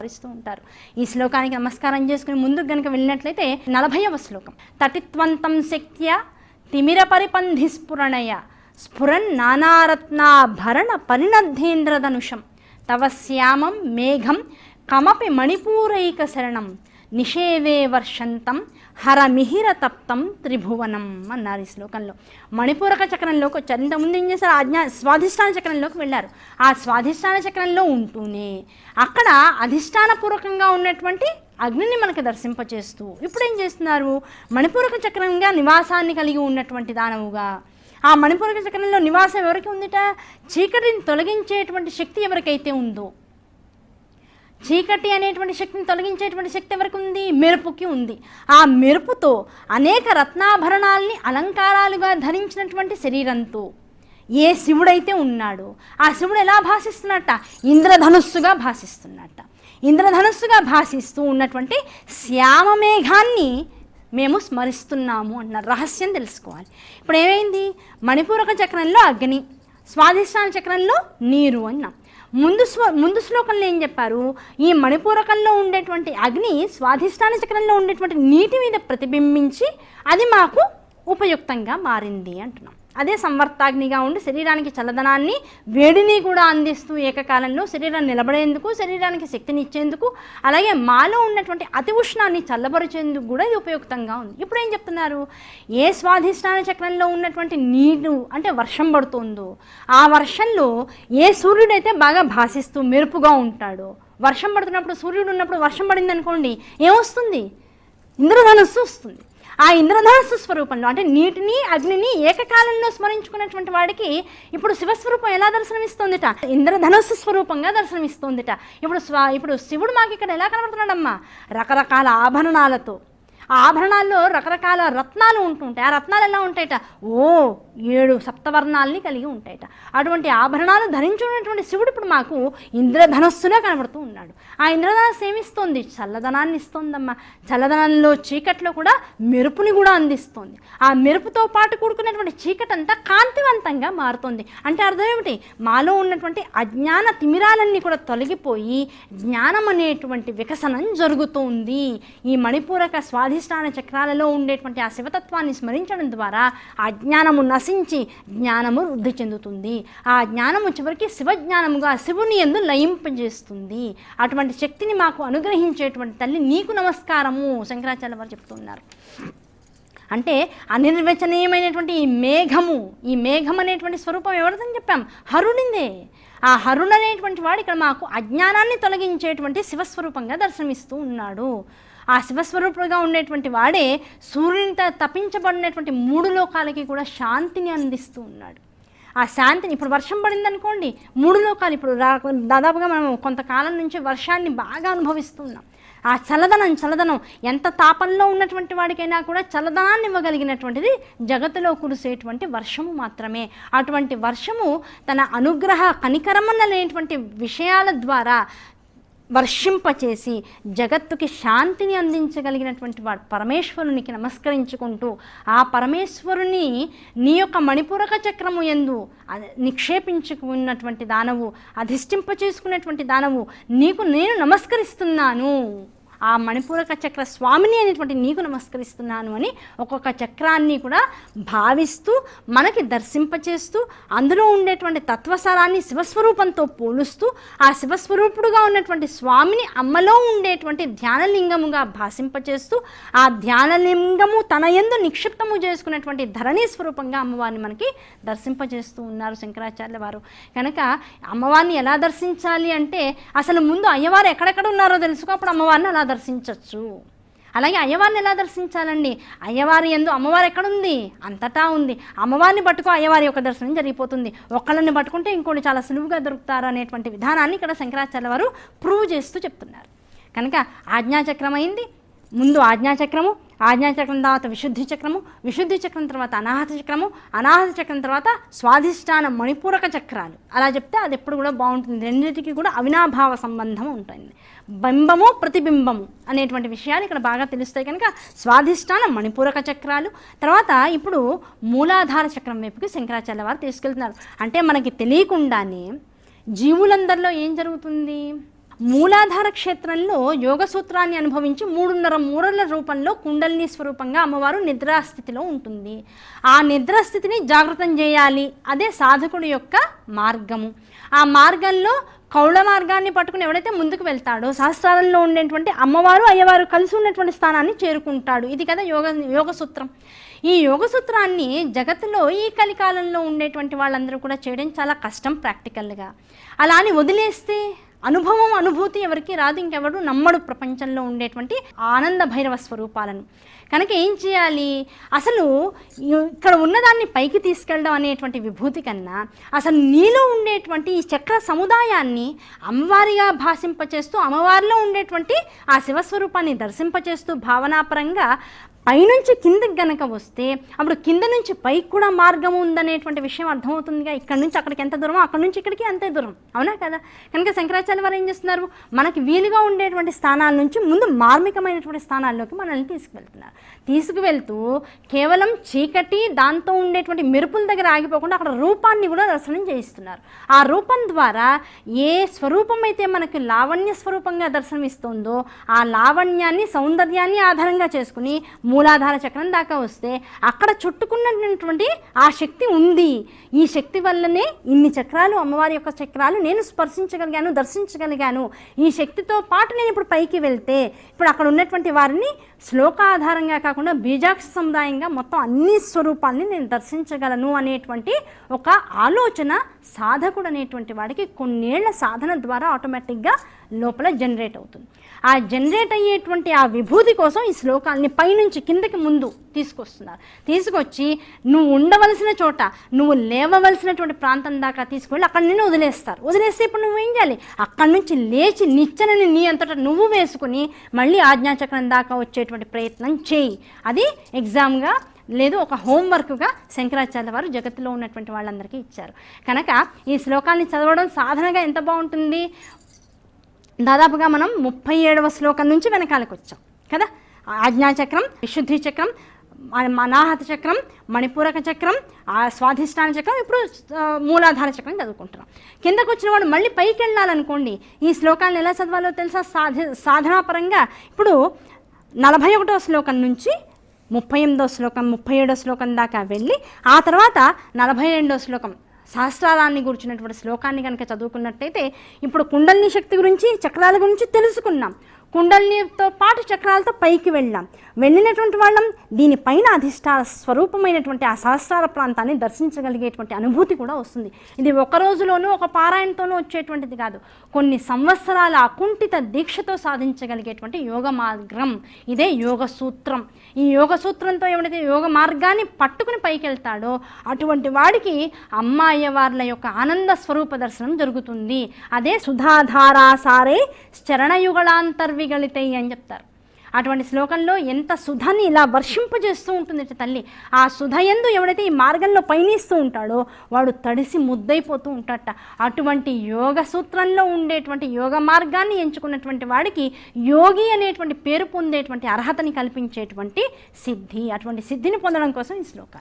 వివరిస్తూ ఉంటారు. ఈ శ్లోకానికి నమస్కారం చేసుకుని ముందుకు గనుక వెళ్ళినట్లయితే నలభైవ శ్లోకం. తటిత్వంతం శక్త్య తిమిర పరిపంధి స్ఫురణయ స్ఫురన్ నానారత్నాభరణ పరిణద్ధేంద్రధనుషం. తవ శ్యామం మేఘం కమపి మణిపూరైక శరణం. నిషేవే వర్షంతం హరమిహిర తప్తం త్రిభువనం అన్నారు ఈ శ్లోకంలో. మణిపూరక చక్రంలోకి వచ్చారు. ఇంతకుముందు ఏం చేశారు? ఆజ్ఞా స్వాధిష్టాన చక్రంలోకి వెళ్ళారు. ఆ స్వాధిష్టాన చక్రంలో ఉంటూనే అక్కడ అధిష్టానపూర్వకంగా ఉన్నటువంటి అగ్నిని మనకు దర్శింపచేస్తూ ఇప్పుడు ఏం చేస్తున్నారు? మణిపూరక చక్రంగా నివాసాన్ని కలిగి ఉన్నటువంటి దానవుగా. ఆ మణిపూరక చక్రంలో నివాసం ఎవరికి ఉందిట? చీకటిని తొలగించేటువంటి శక్తి ఎవరికైతే ఉందో చీకటి అనేటువంటి శక్తిని తొలగించేటువంటి శక్తి ఎవరికి ఉంది? మెరుపుకి ఉంది. ఆ మెరుపుతో అనేక రత్నాభరణాల్ని అలంకారాలుగా ధరించినటువంటి శరీరంతో ఏ శివుడైతే ఉన్నాడో ఆ శివుడు ఎలా భాషిస్తున్నట్ట ఇంద్రధనుస్సుగా భాషిస్తున్నట్ట ఇంద్రధనుస్సుగా భాషిస్తూ ఉన్నటువంటి శ్యామమేఘాన్ని మేము స్మరిస్తున్నాము అన్న రహస్యం తెలుసుకోవాలి. ఇప్పుడు ఏమైంది? మణిపూరక చక్రంలో అగ్ని స్వాధిష్టాన చక్రంలో నీరు అన్నాం ముందు స్వ ముందు శ్లోకంలో ఏం చెప్పారు? ఈ మణిపూరకంలో ఉండేటువంటి అగ్ని స్వాధిష్టాన చక్రంలో ఉండేటువంటి నీటి మీద ప్రతిబింబించి అది మాకు ఉపయుక్తంగా మారింది అంటున్నాం. అదే సంవర్తాగ్నిగా ఉండి శరీరానికి చల్లదనాన్ని వేడిని కూడా అందిస్తూ ఏకకాలంలో శరీరం నిలబడేందుకు శరీరానికి శక్తిని ఇచ్చేందుకు అలాగే మాలో ఉన్నటువంటి అతి ఉష్ణాన్ని చల్లబరిచేందుకు కూడా ఇది ఉపయుక్తంగా ఉంది. ఇప్పుడు ఏం చెప్తున్నారు? ఏ స్వాధిష్టాన చక్రంలో ఉన్నటువంటి నీరు అంటే వర్షం పడుతుందో ఆ వర్షంలో ఏ సూర్యుడైతే బాగా భాసిస్తూ మెరుపుగా ఉంటాడో వర్షం పడుతున్నప్పుడు సూర్యుడు ఉన్నప్పుడు వర్షం పడింది అనుకోండి ఏమొస్తుంది? ఇంద్రధనుస్సు వస్తుంది. ఆ ఇంద్రధనస్సు స్వరూపంలో అంటే నీటిని అగ్నిని ఏకకాలంలో స్మరించుకున్నటువంటి వాడికి ఇప్పుడు శివస్వరూపం ఎలా దర్శనమిస్తుందిట? ఇంద్రధనస్సు స్వరూపంగా దర్శనమిస్తుందిట. ఇప్పుడు స్వ ఇప్పుడు శివుడు మాకు ఇక్కడ ఎలా కనబడుతున్నాడమ్మా? రకరకాల ఆభరణాలతో. ఆభరణాల్లో రకరకాల రత్నాలు ఉంటుంటాయి. ఆ రత్నాలు ఎలా ఉంటాయట? ఓ ఏడు సప్తవర్ణాలని కలిగి ఉంటాయట. అటువంటి ఆభరణాలు ధరించున్నటువంటి శివుడు ఇప్పుడు మాకు ఇంద్రధనస్సులో కనబడుతూ ఉన్నాడు. ఆ ఇంద్రధనస్సు ఏమిస్తోంది? చల్లదనాన్ని ఇస్తోందమ్మా. చల్లదనంలో చీకట్లో కూడా మెరుపుని కూడా అందిస్తోంది. ఆ మెరుపుతో పాటు కూడుకున్నటువంటి చీకటి అంతా కాంతివంతంగా మారుతోంది. అంటే అర్థం ఏమిటి? మాలో ఉన్నటువంటి అజ్ఞాన తిమిరాలన్నీ కూడా తొలగిపోయి జ్ఞానం అనేటువంటి వికసనం జరుగుతోంది. ఈ మణిపూరక స్వాధి అధిష్టాన చక్రాలలో ఉండేటువంటి ఆ శివతత్వాన్ని స్మరించడం ద్వారా ఆ జ్ఞానము నశించి జ్ఞానము వృద్ధి చెందుతుంది. ఆ జ్ఞానము చివరికి శివజ్ఞానముగా శివుని ఎందు లయింపజేస్తుంది. అటువంటి శక్తిని మాకు అనుగ్రహించేటువంటి తల్లి నీకు నమస్కారము శంకరాచార్య వారు చెప్తున్నారు అంటే అనిర్వచనీయమైనటువంటి ఈ మేఘము ఈ మేఘం అనేటువంటి స్వరూపం ఎవరిదని చెప్పాం? హరుణిందే ఆ హరుణ్ అనేటువంటి వాడు ఇక్కడ మాకు అజ్ఞానాన్ని తొలగించేటువంటి శివస్వరూపంగా దర్శనమిస్తూ ఉన్నాడు. ఆ శివస్వరూపుడుగా ఉండేటువంటి వాడే సూర్యుని తప్పించబడినటువంటి మూడు లోకాలకి కూడా శాంతిని అందిస్తూ ఉన్నాడు. ఆ శాంతిని ఇప్పుడు వర్షం పడింది అనుకోండి మూడు లోకాలు ఇప్పుడు రా- దాదాపుగా మనం కొంతకాలం నుంచి వర్షాన్ని బాగా అనుభవిస్తున్నాం ఆ చల్లదనం చల్లదనం ఎంత తాపంలో ఉన్నటువంటి వాడికైనా కూడా చల్లదనాన్ని ఇవ్వగలిగినటువంటిది జగత్తులో కురిసేటువంటి వర్షము మాత్రమే. అటువంటి వర్షము తన అనుగ్రహ కనికరమనలేటువంటి విషయాల ద్వారా వర్షింపచేసి జగత్తుకి శాంతిని అందించగలిగినటువంటి వాడు పరమేశ్వరునికి నమస్కరించుకుంటూ ఆ పరమేశ్వరుని నీ యొక్క మణిపూరక చక్రము ఎందు నిక్షేపించుకున్నటువంటి దానవు అధిష్టింప చేసుకున్నటువంటి దానవు నీకు నేను నమస్కరిస్తున్నాను. ఆ మణిపూరక చక్ర స్వామిని అనేటువంటి నీకు నమస్కరిస్తున్నాను అని ఒక్కొక్క చక్రాన్ని కూడా భావిస్తూ మనకి దర్శింపచేస్తూ అందులో ఉండేటువంటి తత్వసారాన్ని శివస్వరూపంతో పోలుస్తూ ఆ శివస్వరూపుడుగా ఉన్నటువంటి స్వామిని అమ్మలో ఉండేటువంటి ధ్యానలింగముగా భాషింపచేస్తూ ఆ ధ్యానలింగము తన యందు నిక్షిప్తము చేసుకున్నటువంటి ధరణి స్వరూపంగా అమ్మవారిని మనకి దర్శింపజేస్తూ ఉన్నారు శంకరాచార్య వారు. కనుక అమ్మవారిని ఎలా దర్శించాలి అంటే అసలు ముందు అయ్యవారు ఎక్కడెక్కడ ఉన్నారో తెలుసుకో అప్పుడు అమ్మవారిని అలా దర్శించవచ్చు అలాగే అయ్యవారిని ఎలా దర్శించాలండి? అయ్యవారి ఎందు అమ్మవారు ఎక్కడుంది? అంతటా ఉంది. అమ్మవారిని పట్టుకో అయ్యవారి యొక్క దర్శనం జరిగిపోతుంది. ఒకళ్ళని పట్టుకుంటే ఇంకోటి చాలా సులువుగా దొరుకుతారు అనేటువంటి విధానాన్ని ఇక్కడ శంకరాచార్య వారు ప్రూవ్ చేస్తూ చెప్తున్నారు. కనుక ఆజ్ఞాచక్రం అయింది ముందు ఆజ్ఞాచక్రము ఆజ్ఞాచక్రం తర్వాత విశుద్ధి చక్రము విశుద్ధి చక్రం తర్వాత అనాహత చక్రము అనాహత చక్రం తర్వాత స్వాధిష్టాన మణిపూరక చక్రాలు. అలా చెప్తే అది ఎప్పుడు కూడా బాగుంటుంది. రెండింటికి కూడా అవినాభావ సంబంధం ఉంటుంది. బింబము ప్రతిబింబము అనేటువంటి విషయాలు ఇక్కడ బాగా తెలుస్తాయి కనుక స్వాధిష్టాన మణిపూరక చక్రాలు. తర్వాత ఇప్పుడు మూలాధార చక్రం వైపుకి శంకరాచార్య వారు తీసుకెళ్తున్నారు. అంటే మనకి తెలియకుండానే జీవులందరిలో ఏం జరుగుతుంది? మూలాధార క్షేత్రంలో యోగ సూత్రాన్ని అనుభవించి మూడున్నర మూడల రూపంలో కుండలిని స్వరూపంగా అమ్మవారు నిద్రాస్థితిలో ఉంటుంది. ఆ నిద్రాస్థితిని జాగృతం చేయాలి. అదే సాధకుడి యొక్క మార్గము. ఆ మార్గంలో కౌళ మార్గాన్ని పట్టుకుని ఎవడైతే ముందుకు వెళ్తాడో సహస్రాలలో ఉండేటువంటి అమ్మవారు అయ్యవారు కలిసి ఉన్నటువంటి స్థానాన్ని చేరుకుంటాడు. ఇది కదా యోగ యోగ సూత్రం. ఈ యోగ సూత్రాన్ని జగత్తులో ఈ కలికాలంలో ఉండేటువంటి వాళ్ళందరూ కూడా చేయడం చాలా కష్టం ప్రాక్టికల్గా. అలా అని వదిలేస్తే అనుభవం అనుభూతి ఎవరికి రాదు. ఇంకెవడు నమ్మడు ప్రపంచంలో ఉండేటువంటి ఆనంద భైరవ స్వరూపాలను. కనుక ఏం చేయాలి? అసలు ఇక్కడ ఉన్నదాన్ని పైకి తీసుకెళ్ళడం అనేటువంటి విభూతి కన్నా అసలు నీలో ఉండేటువంటి ఈ చక్ర సముదాయాన్ని అమ్మవారిగా భాషింపచేస్తూ అమ్మవారిలో ఉండేటువంటి ఆ శివస్వరూపాన్ని దర్శింపచేస్తూ భావనాపరంగా పైనుంచి కిందకి గనక వస్తే అప్పుడు కింద నుంచి పైకి కూడా మార్గం ఉందనేటువంటి విషయం అర్థమవుతుందిగా. ఇక్కడ నుంచి అక్కడికి ఎంత దూరమో అక్కడ నుంచి ఇక్కడికి అంతే దూరం. అవునా కదా? కనుక శంకరాచార్య వారు ఏం చేస్తున్నారు? మనకి వీలుగా ఉండేటువంటి స్థానాల నుంచి ముందు మార్మికమైనటువంటి స్థానాల్లోకి మనల్ని తీసుకువెళ్తున్నారు. తీసుకువెళ్తూ కేవలం చీకటి దాంతో ఉండేటువంటి మెరుపుల దగ్గర ఆగిపోకుండా అక్కడ రూపాన్ని కూడా దర్శనం చేయిస్తున్నారు. ఆ రూపం ద్వారా ఏ స్వరూపం అయితే మనకి లావణ్య స్వరూపంగా దర్శనమిస్తుందో ఆ లావణ్యాన్ని సౌందర్యాన్ని ఆధారంగా చేసుకుని మూలాధార చక్రం దాకా వస్తే అక్కడ చుట్టుకున్నటువంటి ఆ శక్తి ఉంది. ఈ శక్తి వల్లనే ఇన్ని చక్రాలు అమ్మవారి యొక్క చక్రాలు నేను స్పర్శించగలిగాను దర్శించగలిగాను. ఈ శక్తితో పాటు నేను ఇప్పుడు పైకి వెళ్తే ఇప్పుడు అక్కడ ఉన్నటువంటి వారిని శ్లోకాధారంగా కాకుండా బీజాక్ష సముదాయంగా మొత్తం అన్ని స్వరూపాల్ని నేను దర్శించగలను అనేటువంటి ఒక ఆలోచన సాధకుడు అనేటువంటి వాడికి కొన్నేళ్ళ సాధన ద్వారా ఆటోమేటిక్గా లోపల జనరేట్ అవుతుంది. ఆ జనరేట్ అయ్యేటువంటి ఆ విభూతి కోసం ఈ శ్లోకాన్ని పైనుంచి కిందకి ముందు తీసుకొస్తున్నారు. తీసుకొచ్చి నువ్వు ఉండవలసిన చోట నువ్వు లేవవలసినటువంటి ప్రాంతం దాకా తీసుకువెళ్ళి అక్కడ నుండి వదిలేస్తారు. వదిలేస్తే ఇప్పుడు నువ్వు ఏం చేయాలి? అక్కడి నుంచి లేచి నిచ్చెనని నీ అంతటా నువ్వు వేసుకుని మళ్ళీ ఆజ్ఞాచక్రం దాకా వచ్చేటువంటి ప్రయత్నం చేయి. అది ఎగ్జామ్గా లేదు ఒక హోంవర్క్గా శంకరాచార్య వారు జగత్తులో ఉన్నటువంటి వాళ్ళందరికీ ఇచ్చారు. కనుక ఈ శ్లోకాన్ని చదవడం సాధనగా ఎంత బాగుంటుంది? దాదాపుగా మనం ముప్పై ఏడవ శ్లోకం నుంచి వెనకాలకు వచ్చాం కదా? ఆజ్ఞాచక్రం విశుద్ధి చక్రం అనాహత చక్రం మణిపూరక చక్రం ఆ స్వాధిష్టాన చక్రం ఇప్పుడు మూలాధార చక్రం చదువుకుంటున్నాం. కిందకు వచ్చిన వాడు మళ్ళీ పైకి వెళ్ళాలనుకోండి ఈ శ్లోకాలను ఎలా చదవాలో తెలుసా? సాధ సాధనాపరంగా ఇప్పుడు నలభై ఒకటో శ్లోకం నుంచి ముప్పై ఎనిమిదో శ్లోకం ముప్పై ఏడో శ్లోకం దాకా వెళ్ళి ఆ తర్వాత నలభై రెండో శ్లోకం సహస్రారాన్ని గురించినటువంటి శ్లోకాన్ని కనుక చదువుకున్నట్టయితే ఇప్పుడు కుండలిని శక్తి గురించి చక్రాల గురించి తెలుసుకున్నాం. కుండలినితో పాటు చక్రాలతో పైకి వెళ్ళాం వెళ్ళినటువంటి వాళ్ళం దీనిపైన అధిష్టాన స్వరూపమైనటువంటి ఆ సహస్రార ప్రాంతాన్ని దర్శించగలిగేటువంటి అనుభూతి కూడా వస్తుంది. ఇది ఒక రోజులోనూ ఒక పారాయణతోనూ వచ్చేటువంటిది కాదు. కొన్ని సంవత్సరాల అకుంఠిత దీక్షతో సాధించగలిగేటువంటి యోగ మార్గం. ఇదే యోగ సూత్రం. ఈ యోగ సూత్రంతో ఎవడైతే యోగ మార్గాన్ని పట్టుకుని పైకి వెళ్తాడో అటువంటి వాడికి అమ్మాయ్య వార్ల యొక్క ఆనంద స్వరూప దర్శనం జరుగుతుంది. అదే సుధాధారాసారే చరణయుగళాంతర్విగళితై అని చెప్తారు. అటువంటి శ్లోకంలో ఎంత సుధని ఇలా వర్షింపజేస్తూ ఉంటుంది తల్లి ఆ సుధ ఎందు ఎవడైతే ఈ మార్గంలో పయనిస్తూ ఉంటాడో వాడు తడిసి ముద్దైపోతూ ఉంటాడట. అటువంటి యోగ సూత్రంలో ఉండేటువంటి యోగ మార్గాన్ని ఎంచుకున్నటువంటి వాడికి యోగి అనేటువంటి పేరు పొందేటువంటి అర్హతని కల్పించేటువంటి సిద్ధి. అటువంటి సిద్ధిని పొందడం కోసం ఈ శ్లోకం